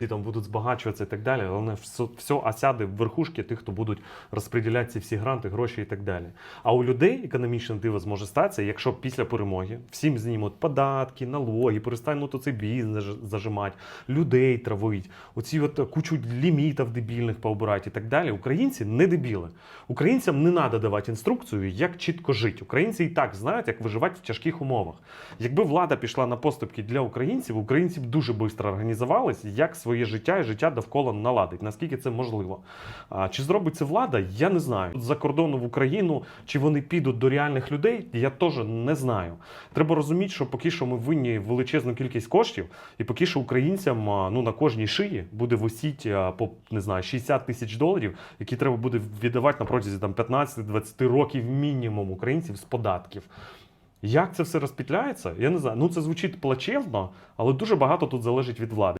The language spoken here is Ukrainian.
І там будуть збагачуватися і так далі. Головне, все, все осяде в верхушки тих, хто будуть розподіляти ці всі гранти, гроші і так далі. А у людей економічне диво зможе статися, якщо після перемоги всім знімуть податки, налоги, перестануть оцей бізнес зажимати, людей травить, оці от кучу лімітів дебільних пообирати і так далі. Українці не дебіли. Українцям не треба давати інструкцію, як чітко жити. Українці і так знають, як виживати в тяжких умовах. Якби влада пішла на поступки для українців, українці б дуже швидко організувались, як своє життя і життя довкола наладить, наскільки це можливо. Чи зробить це влада, я не знаю. За кордону в Україну, чи вони підуть до реальних людей, я теж не знаю. Треба розуміти, що поки що ми винні величезну кількість коштів, і поки що українцям ну, на кожній шиї буде висіти по не знаю, 60 тисяч доларів, які треба буде віддавати на протязі там, 15-20 років мінімум українців з податків. Як це все розпітляється? Я не знаю. Ну це звучить плачевно, але дуже багато тут залежить від влади.